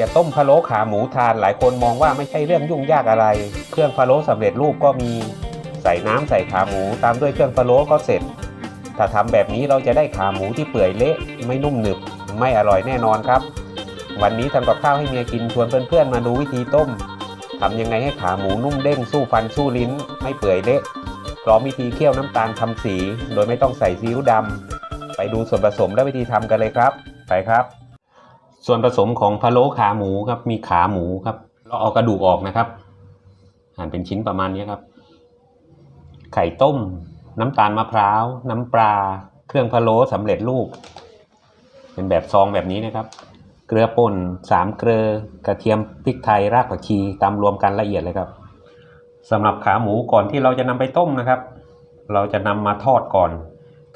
จะต้มพะโล้ขาหมูทานหลายคนมองว่าไม่ใช่เรื่องยุ่งยากอะไร เครื่องพะโล้สำเร็จรูปก็มี ใส่น้ำใส่ขาหมูตามด้วยเครื่องพะโล้ก็เสร็จ ถ้าทำแบบนี้เราจะได้ขาหมูที่เปื่อยเละไม่นุ่มหนึบ ไม่อร่อยแน่นอนครับ วันนี้ทำกับข้าวให้เมียกินชวนเพื่อนๆมาดูวิธีต้มทำยังไงให้ขาหมูนุ่มเด้งสู้ฟันสู้ลิ้น ไม่เปื่อยเละพร้อมวิธีเคี่ยวน้ำตาลทำสี โดยไม่ต้องใส่ซีอิ๊วดำไปดูส่วนผสมและวิธีทำกันเลยครับ ไปครับ ส่วนผสมของพะโล้ขาหมูครับ มีขาหมูครับ เราเอากระดูกออกนะครับ หั่นเป็นชิ้นประมาณนี้ครับ ไข่ต้ม น้ำตาลมะพร้าว น้ำปลา เครื่องพะโล้สำเร็จรูป เป็นแบบซองแบบนี้นะครับ เกลือป่นสามเกลือกระเทียมพริกไทยรากผักชีตำรวมกันละเอียดเลยครับสำหรับขาหมูก่อนที่เราจะนำไปต้มนะครับ เราจะนำมาทอดก่อน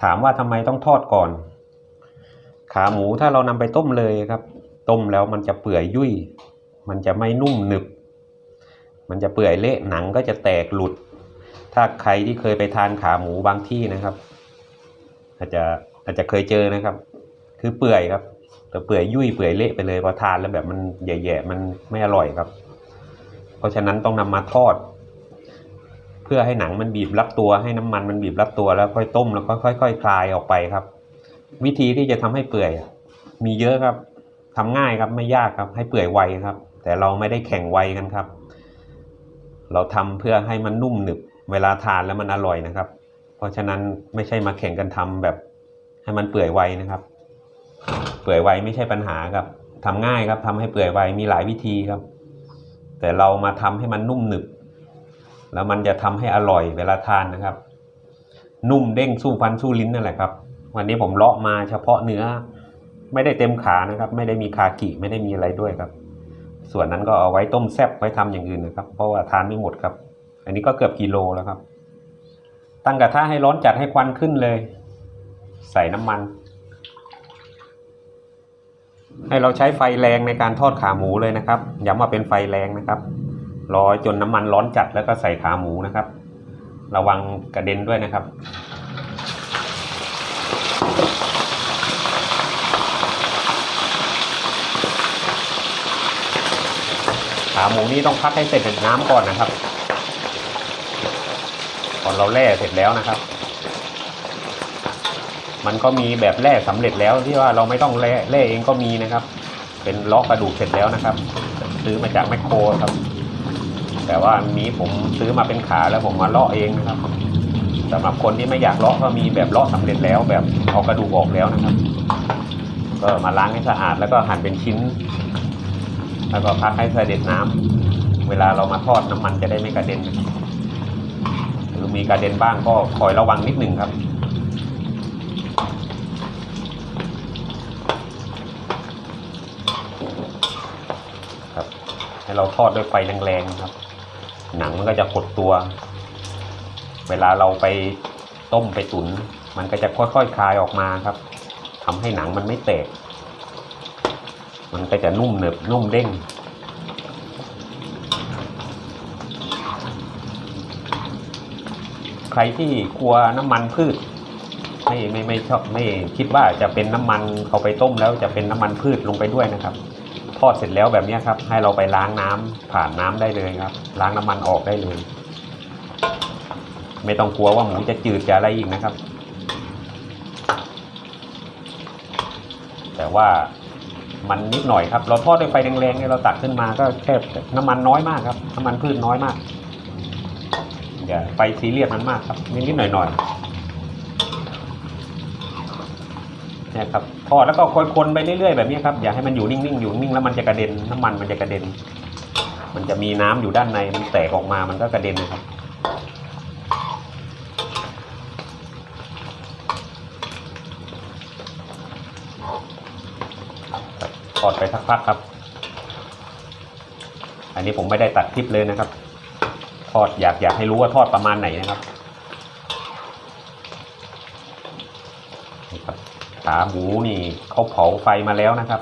ถามว่าทำไมต้องทอดก่อน ขาหมูถ้าเรานำไปต้มเลยครับ ต้มแล้วมันจะเปื่อยยุ่ย มันจะไม่นุ่มหนึบ มันจะเปื่อยเละหนังก็จะแตกหลุด ถ้าใครที่เคยไปทานขาหมูบางที่นะครับ อาจจะอาจจะเคยเจอนะครับ คือเปื่อยครับ แต่เปื่อยยุ่ยเปื่อยเละไปเลยพอทานแล้วแบบมันแย่ๆมันไม่อร่อยครับ เพราะฉะนั้นต้องนำมาทอด เพื่อให้หนังมันบีบรับตัว ให้น้ำมันมันบีบรับตัวแล้วค่อยต้มแล้วค่อยๆคลายออกไปครับ วิธีที่จะทำให้เปื่อยมีเยอะครับ ทำง่ายครับไม่ยากครับ ให้เปื่อยไวครับ แต่เราไม่ได้แข่งไวกันครับ เราทำเพื่อให้มันนุ่มหนึบ เวลาทานแล้วมันอร่อยนะครับ เพราะฉะนั้นไม่ใช่มาแข่งกันทำแบบ ให้มันเปื่อยไวนะครับ เปื่อยไวไม่ใช่ปัญหาครับทำง่ายครับทำให้เปื่อยไวมีหลายวิธีครับ แต่เรามาทำให้มันนุ่มหนึบ แล้วมันจะทำให้อร่อยเวลาทานนะครับ นุ่มเด้งสู้ฟันสู้ลิ้นนั่นแหละครับ วันนี้ผมเลาะมาเฉพาะเนื้อ ไม่ได้เต็มขานะครับ ไม่ได้มีคากิไม่ได้มีอะไรด้วยครับ ส่วนนั้นก็เอาไว้ต้มแซ่บไว้ทำอย่างอื่นนะครับ เพราะว่าทานไม่หมดครับ อันนี้ก็เกือบกิโลแล้วครับ ตั้งกระทะให้ร้อนจัดให้ควันขึ้นเลย ใส่น้ำมัน ให้เราใช้ไฟแรงในการทอดขาหมูเลยนะครับย้ำว่าเป็นไฟแรงนะครับรอจนน้ำมันร้อนจัดแล้วก็ใส่ขาหมูนะครับ ระวังกระเด็นด้วยนะครับ ขา หมูนี่ต้องพักให้เสร็จจากน้ำก่อนนะครับ ก่อนเราแล่เสร็จแล้วนะครับ มันก็มีแบบแล่สำเร็จแล้วที่ว่าเราไม่ต้องแล่แล่เองก็มีนะครับ เป็นลาะกระดูกเสร็จแล้วนะครับ ซื้อมาจากแมคโครครับ แต่ว่าอันนี้ผมซื้อมาเป็นขาแล้วผมมาเลาะเองนะครับสำหรับคนที่ไม่อยากเลาะก็มีแบบเลาะสำเร็จแล้ว แบบเอากระดูกออกแล้วนะครับ ก็มาล้างให้สะอาดแล้วก็หั่นเป็นชิ้น แล้วก็พักให้เสด็จน้ำเวลาเรามาทอดน้ำมันจะได้ไม่กระเด็น หรือมีกระเด็นบ้างก็คอยระวังนิดหนึ่งครับ ครับ ให้เราทอดด้วยไฟแรงๆครับ หนังมันก็จะหดตัว เวลาเราไปต้มไปตุน มันก็จะค่อยๆคลายออกมาครับทำให้หนังมันไม่แตก มันก็จะนุ่มเนบนุ่มเด้งใครที่กลัวน้ำมันพืชไม่ไม่ไม่ชอบไม่คิดว่าจะเป็นน้ำมันเอาไปต้มแล้วจะเป็นน้ำมันพืชลงไปด้วยนะครับทอดเสร็จแล้วแบบนี้ครับ ให้เราไปล้างน้ำผ่านน้ำได้เลยครับ ล้างน้ำมันออกได้เลย ไม่ต้องกลัวว่าหมูจะจืดจะอะไรอีกนะครับ แต่ว่า มันนิดหน่อยครับ เราทอดด้วยไฟแรงๆเนี่ยเราตักขึ้นมาก็แค่น้ำมันน้อยมากครับ น้ำมันพืชน้อยมากอย่าไฟซีเรียสมันมากครับนิดๆหน่อยๆเนี่ยครับทอดแล้วก็คนๆไปเรื่อยๆแบบนี้ครับอย่าให้มันอยู่นิ่งๆอยู่นิ่งๆแล้วมันจะกระเด็นน้ำมันมันจะกระเด็น มันจะมีน้ำอยู่ด้านในมันแตกออกมามันก็กระเด็นนะครับ อดไปสักพักครับ อันนี้ผมไม่ได้ตัดคลิปเลยนะครับ ทอดอยากอยากให้รู้ว่าทอดประมาณไหนนะครับครับขาหมูนี่เขาเผาไฟมาแล้วนะครับ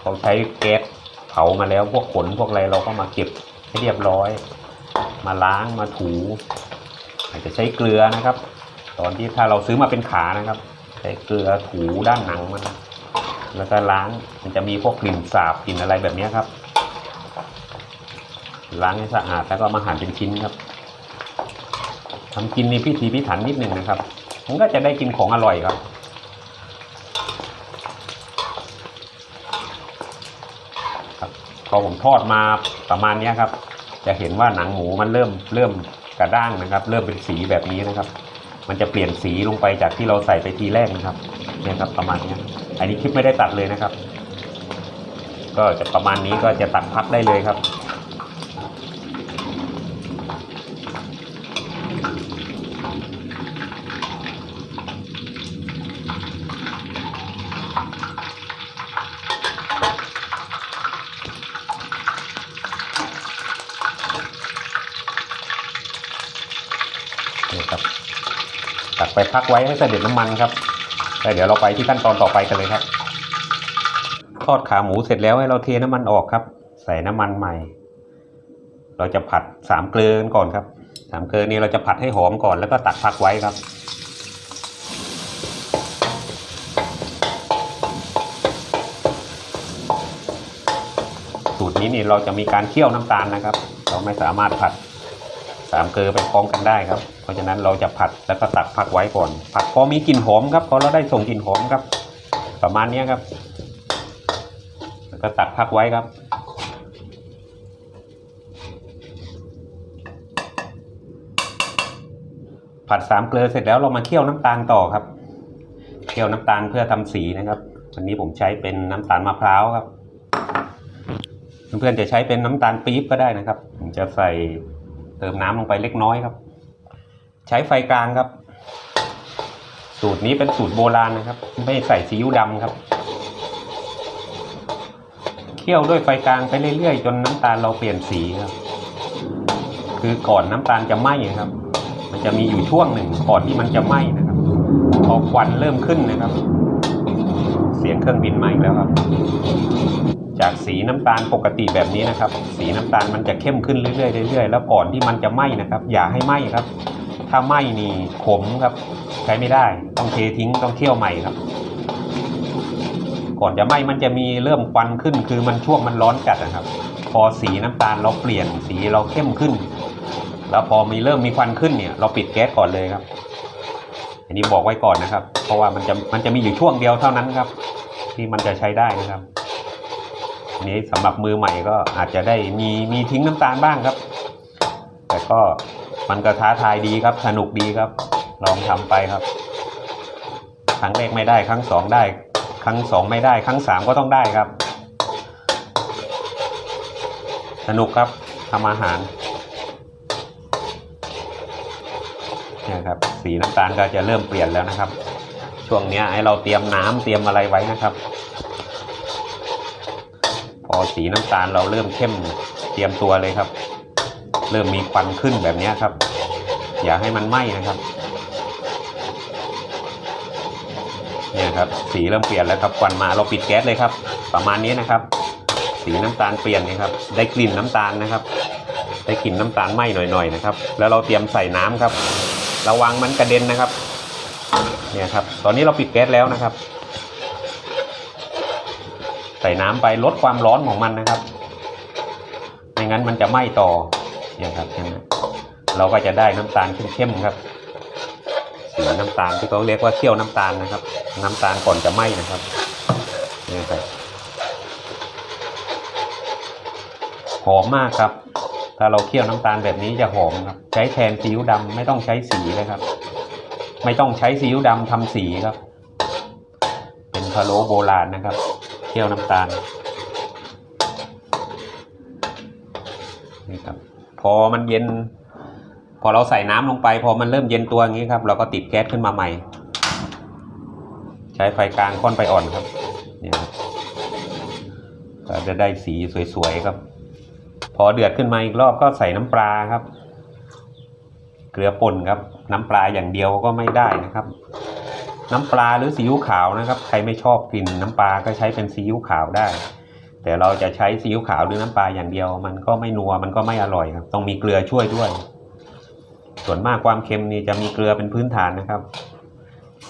เขาใช้แก๊สเผามาแล้วพวกขนพวกอะไรเราก็มาเก็บให้เรียบร้อย มาล้างมาถู อาจจะใช้เกลือนะครับ ตอนที่ถ้าเราซื้อมาเป็นขานะครับ ใช้เกลือถูด้านหนังมัน แล้วก็ล้างมันจะมีพวกกลิ่นสาบกลิ่นอะไรแบบนี้ครับ ล้างให้สะอาดแล้วก็มาหั่นเป็นชิ้นครับทำกินนี่พิธีพิถันนิดหนึ่งนะครับมันก็จะได้กินของอร่อยครับ ครับพอผมทอดมาประมาณนี้ครับ จะเห็นว่าหนังหมูมันเริ่มเริ่มกระด้างนะครับ เริ่มเป็นสีแบบนี้นะครับ มันจะเปลี่ยนสีลงไปจากที่เราใส่ไปทีแรกนะครับเนี่ยครับประมาณนี้ อันนี้คลิปไม่ได้ตัดเลยนะครับ ก็จะประมาณนี้ก็จะตัดพักได้เลยครับนี่ครับตักไปพักไว้ให้เสด็จน้ำมันครับ แล้วเดี๋ยวเราไปที่ขั้นตอนต่อไปกันเลยครับ ทอดขาหมูเสร็จแล้วให้เราเทน้ำมันออกครับ ใส่น้ำมันใหม่ เราจะผัดสามเกลือกันก่อนครับสามเกลือนี้เราจะผัดให้หอมก่อนแล้วก็ตักพักไว้ครับสูตรนี้นี่เราจะมีการเคี่ยวน้ำตาลนะครับ เราไม่สามารถผัด สามเกลือไปพร้อมกันได้ครับ เพราะฉะนั้นเราจะผัดแล้วก็ตักพักไว้ก่อน ผัดพอมีกลิ่นหอมครับพอเราได้ส่งกลิ่นหอมครับ ประมาณนี้ครับ แล้วก็ตักพักไว้ครับผัดสามเกลือเสร็จแล้วเรามาเคี่ยวน้ำตาลต่อครับ เคี่ยวน้ำตาลเพื่อทำสีนะครับ วันนี้ผมใช้เป็นน้ำตาลมะพร้าวครับ เพื่อนๆจะใช้เป็นน้ำตาลปี๊บก็ได้นะครับ ผมจะใส่ เติมน้ำลงไปเล็กน้อยครับ ใช้ไฟกลางครับ สูตรนี้เป็นสูตรโบราณนะครับ ไม่ใส่ซีอิ๊วดำครับ เคี่ยวด้วยไฟกลางไปเรื่อยๆ จนน้ำตาลเราเปลี่ยนสีครับ คือก่อนน้ำตาลจะไหม้ครับ มันจะมีอยู่ช่วงหนึ่งก่อนที่มันจะไหม้นะครับพอควันเริ่มขึ้นนะครับ เสียงเครื่องบินมาอีกแล้วครับ จากสีน้ำตาลปกติแบบนี้นะครับ สีน้ำตาลมันจะเข้มขึ้นเรื่อยๆเรื่อยๆแล้วก่อนที่มันจะไหม้นะครับ อย่าให้ไหม้ครับ ถ้าไหม้นี่ขมครับ ใช้ไม่ได้ต้องเททิ้งต้องเคี่ยวใหม่ครับ ก่อนจะไหม้มันจะมีเริ่มควันขึ้น คือมันช่วงมันร้อนจัดนะครับ พอสีน้ำตาลเราเปลี่ยนสีเราเข้มขึ้น แล้วพอมีเริ่มมีควันขึ้นเนี่ย เราปิดแก๊สก่อนเลยครับ อันนี้บอกไว้ก่อนนะครับ เพราะว่ามันจะมันจะมีอยู่ช่วงเดียวเท่านั้นครับ ที่มันจะใช้ได้นะครับ อันนี้สำหรับมือใหม่ก็อาจจะได้มีมีทิ้งน้ำตาลบ้างครับ แต่ก็มันก็ท้าทายดีครับ สนุกดีครับ ลองทำไปครับ ครั้งแรกไม่ได้ ครั้งสองได้ ครั้งสองไม่ได้ ครั้งสามก็ต้องได้ครับ สนุกครับทำอาหารเนี่ยครับสีน้ำตาลก็จะเริ่มเปลี่ยนแล้วนะครับ ช่วงนี้ให้เราเตรียมน้ำเตรียมอะไรไว้นะครับ อสีน้ำตาลเราเริ่มเข้มเตรียมตัวเลยครับ เริ่มมีควันขึ้นแบบนี้ครับ อย่าให้มันไหม้นะครับเนี่ยครับสีเริ่มเปลี่ยนแล้วครับควันมาเราปิดแก๊สเลยครับ ประมาณนี้นะครับ สีน้ำตาลเปลี่ยนนะครับ ได้กลิ่นน้ำตาลนะครับ ได้กลิ่นน้ำตาลไหม้หน่อยๆนะครับ แล้วเราเตรียมใส่น้ำครับ ระวังมันกระเด็นนะครับ เนี่ยครับ ตอนนี้เราปิดแก๊สแล้วนะครับ ใส่น้ำไปลดความร้อนของมันนะครับไม่งั้นมันจะไหม้ต่อเนี่ยครับเห็นไหมเราก็จะได้น้ำตาลเข้มๆครับสีน้ำตาลที่เขาเรียกว่าเคี่ยวน้ำตาลนะครับ น้ำตาลก่อนจะไหม้นะครับนี่ครับหอมมากครับ ถ้าเราเคี่ยวน้ำตาลแบบนี้จะหอมครับ ใช้แทนซีอิ๊วดำไม่ต้องใช้สีเลยครับ ไม่ต้องใช้ซีอิ๊วดำทำสีครับ เป็นพะโล้โบราณนะครับ คี่ยวน้ำตาลนี่ครับพอมันเย็น พอเราใส่น้ำลงไป พอมันเริ่มเย็นตัวอย่างนี้ครับ เราก็ติดแก๊สขึ้นมาใหม่ ใช้ไฟกลางค่อนไฟอ่อนครับเนี่ยครับก็จะได้สีสวยๆครับ พอเดือดขึ้นมาอีกรอบก็ใส่น้ำปลาครับ เกลือป่นครับ น้ำปลาอย่างเดียวก็ไม่ได้นะครับ น้ำปลาหรือซีอิ๊วขาวนะครับ ใครไม่ชอบกลิ่นน้ำปลาก็ใช้เป็นซีอิ๊วขาวได้ แต่เราจะใช้ซีอิ๊วขาวหรือน้ำปลาอย่างเดียว มันก็ไม่นัวมันก็ไม่อร่อยครับ ต้องมีเกลือช่วยด้วย ส่วนมากความเค็มนี่จะมีเกลือเป็นพื้นฐานนะครับ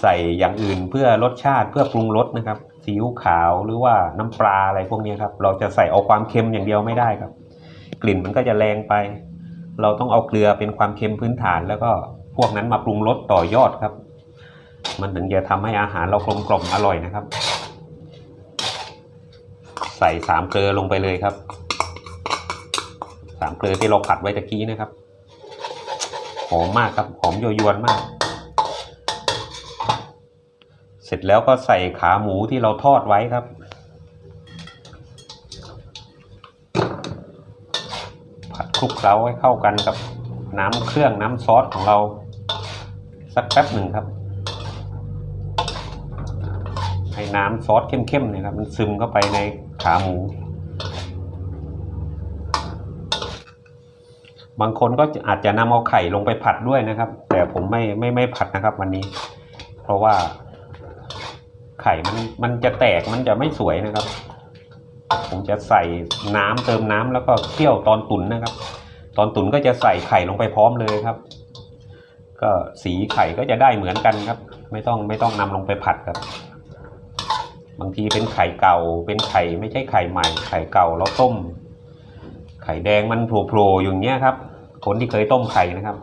ใส่อย่างอื่นเพื่อรสชาติเพื่อปรุงรสนะครับซีอิ๊วขาวหรือว่าน้ำปลาอะไรพวกนี้ครับ เราจะใส่เอาความเค็มอย่างเดียวไม่ได้ครับ กลิ่นมันก็จะแรงไป เราต้องเอาเกลือเป็นความเค็มพื้นฐานแล้วก็พวกนั้นมาปรุงรสต่อยอดครับ มันถึงจะทำให้อาหารเรากลมกล่อมอร่อยนะครับ ใส่สามเกลือลงไปเลยครับสามเกลือที่เราผัดไว้ตะกี้นะครับหอมมากครับหอมโยยวนมาก เสร็จแล้วก็ใส่ขาหมูที่เราทอดไว้ครับ ผัดคลุกเคล้าให้เข้ากันกับน้ำเครื่องน้ำซอสของเรา สักแป๊บหนึ่งครับ ให้ น้ำซอสเข้มๆเนี่ยครับ มันซึมเข้าไปในขาหมู บางคนก็อาจจะนำเอาไข่ลงไปผัดด้วยนะครับ แต่ผมไม่ไม่ไม่ผัดนะครับ วันนี้ เพราะว่า ไข่มันมันจะแตกมันจะไม่สวยนะครับ ผมจะใส่น้ำเติมน้ำแล้วก็เคี่ยวตอนตุ๋นนะครับ ตอนตุ๋นก็จะใส่ไข่ลงไปพร้อมเลยครับก็สีไข่ก็จะได้เหมือนกันครับ ไม่ต้องไม่ต้องนำลงไปผัดครับ บางทีเป็นไข่เก่า เป็นไข่ไม่ใช่ไข่ใหม่ ไข่เก่าเราต้ม ไข่แดงมันโผล่ๆอย่างเงี้ยครับ คนที่เคยต้มไข่นะครับ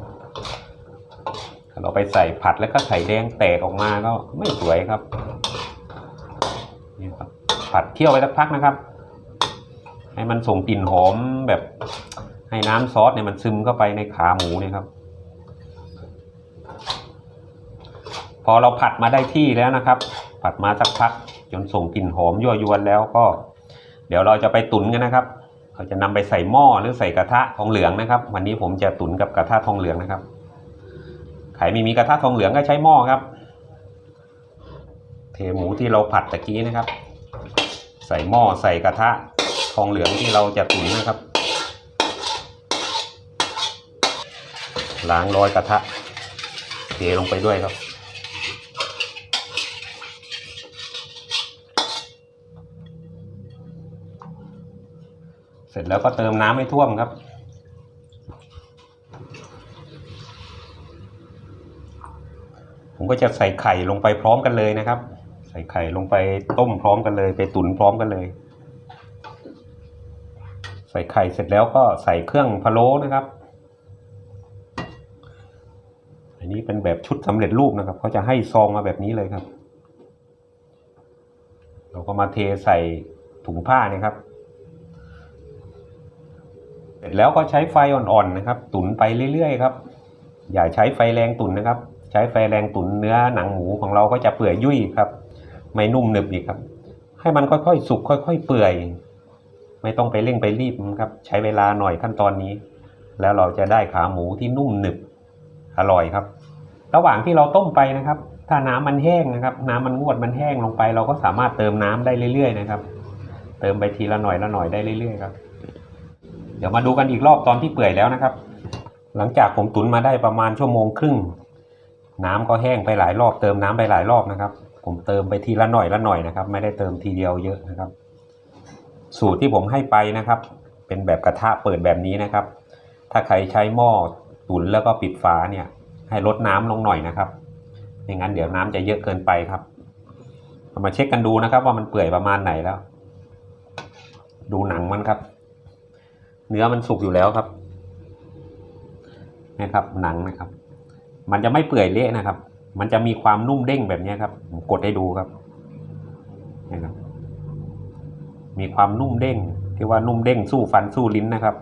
เราไปใส่ผัดแล้วก็ไข่แดงแตกออกมาก็ไม่สวยครับนี่ครับ ผัดเคี่ยวไว้สักพักนะครับ ให้มันส่งกลิ่นหอมแบบ ให้น้ำซอสเนี่ยมันซึมเข้าไปในขาหมูเนี่ยครับพอเราผัดมาได้ที่แล้วนะครับ ผัดมาสักพัก จนส่งกลิ่นหอมยั่วยวนแล้วก็ เดี๋ยวเราจะไปตุ๋นกันนะครับเราจะนำไปใส่หม้อหรือใส่กระทะทองเหลืองนะครับ วันนี้ผมจะตุ๋นกับกระทะทองเหลืองนะครับใครไม่มีกระทะทองเหลืองก็ใช้หม้อครับ เทหมูที่เราผัดตะกี้นะครับ ใส่หม้อใส่กระทะทองเหลืองที่เราจะตุ๋นนะครับล้างรอยกระทะเทลงไปด้วยครับ เสร็จแล้วก็เติมน้ำให้ท่วมครับ ผมก็จะใส่ไข่ลงไปพร้อมกันเลยนะครับ ใส่ไข่ลงไปต้มพร้อมกันเลย ไปตุ๋นพร้อมกันเลย ใส่ไข่เสร็จแล้วก็ใส่เครื่องพะโล้นะครับอันนี้เป็นแบบชุดสำเร็จรูปนะครับเขาจะให้ซองมาแบบนี้เลยครับ เราก็มาเทใส่ถุงผ้าเนี่ยครับ สร็จแล้วก็ใช้ไฟอ่อนๆนะครับ ตุ๋นไปเรื่อยๆครับ อย่าใช้ไฟแรงตุ๋นนะครับ ใช้ไฟแรงตุ๋นเนื้อหนังหมูของเราก็จะเปื่อยยุ่ยครับ ไม่นุ่มหนึบอีกครับ ให้มันค่อยๆสุกค่อย ๆ เปื่อย ไม่ต้องไปเร่งไปรีบครับ ใช้เวลาหน่อยขั้นตอนนี้ แล้วเราจะได้ขาหมูที่นุ่มหนึบอร่อยครับ ระหว่างที่เราต้มไปนะครับ ถ้าน้ำมันแห้งนะครับ น้ำมันงวดมันแห้งลงไป เราก็สามารถเติมน้ำได้เรื่อยๆนะครับ เติมไปทีละหน่อยละหน่อยได้เรื่อยๆครับ ดี๋ยวมาดูกันอีกรอบตอนที่เปื่อยแล้วนะครับ หลังจากผมตุ๋นมาได้ประมาณชั่วโมงครึ่ง น้ำก็แห้งไปหลายรอบเติมน้ำไปหลายรอบนะครับ ผมเติมไปทีละหน่อยละหน่อยนะครับ ไม่ได้เติมทีเดียวเยอะนะครับ สูตรที่ผมให้ไปนะครับ เป็นแบบกระทะเปิดแบบนี้นะครับ ถ้าใครใช้หม้อตุ๋นแล้วก็ปิดฝาเนี่ยให้ลดน้ำลงหน่อยนะครับไม่งั้นเดี๋ยวน้ำจะเยอะเกินไปครับมาเช็คกันดูนะครับ ว่ามันเปื่อยประมาณไหนแล้ว ดูหนังมันครับ เนื้อมันสุกอยู่แล้วครับนะครับหนังนะครับ มันจะไม่เปื่อยเละนะครับ มันจะมีความนุ่มเด้งแบบนี้ครับผมกดให้ดูครับนะครับ มีความนุ่มเด้งที่ว่านุ่มเด้งสู้ฟันสู้ลิ้นนะครับ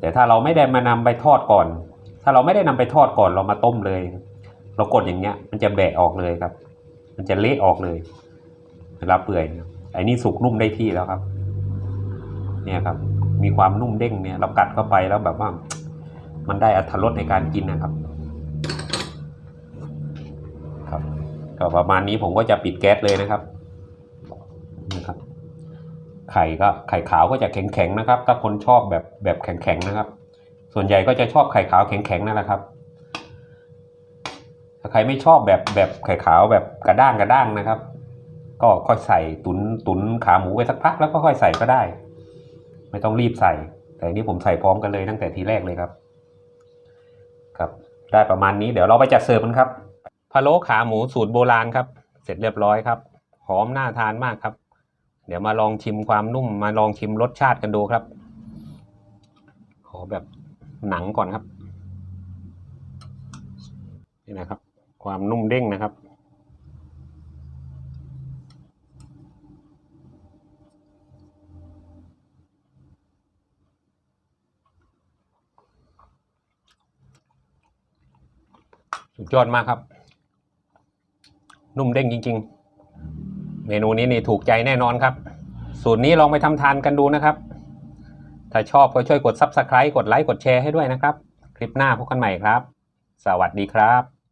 แต่ถ้าเราไม่ได้มานำไปทอดก่อน ถ้าเราไม่ได้นำไปทอดก่อนเรามาต้มเลย เรากดอย่างเงี้ย มันจะแบะออกเลยครับ มันจะเละออกเลยเวลาเปื่อยเนี่ยไอ้นี่สุกนุ่มได้ที่แล้วครับ เนี่ยครับ มีความนุ่มเด้งเนี่ยเรากัดเข้าไปแล้วแบบว่า มันได้อรรถรสในการกินนะครับ ครับก็ประมาณนี้ผมก็จะปิดแก๊สเลยนะครับนะครับ ไข่ก็ไข่ขาวก็จะแข็งๆนะครับ ถ้าคนชอบแบบแบบแข็งๆนะครับ ส่วนใหญ่ก็จะชอบไข่ขาวแข็งๆนั่นแหละครับถ้าใครไม่ชอบแบบแบบไข่ขาวแบบกระด้างกระด้างนะครับ ก็ค่อยใส่ตุนตุนขาหมูไปสักพักแล้วก็ค่อยใส่ก็ได้ ไม่ต้องรีบใส่ แต่อันนี้ผมใส่พร้อมกันเลยตั้งแต่ทีแรกเลยครับ ครับ ได้ประมาณนี้เดี๋ยวเราไปจัดเสิร์ฟกันครับพะโล้ขาหมูสูตรโบราณครับ เสร็จเรียบร้อยครับ หอมน่าทานมากครับ เดี๋ยวมาลองชิมความนุ่มมาลองชิมรสชาติกันดูครับ ขอแบบหนังก่อนครับ นี่นะครับ ความนุ่มเด้งนะครับ ยอดมากครับ นุ่มเด้งจริง ๆ เมนูนี้นี่ถูกใจแน่นอนครับ สูตรนี้ลองไปทำทานกันดูนะครับ ถ้าชอบก็ช่วยกด Subscribe กดไลค์กดแชร์ให้ด้วยนะครับ คลิปหน้าพบกันใหม่ครับ สวัสดีครับ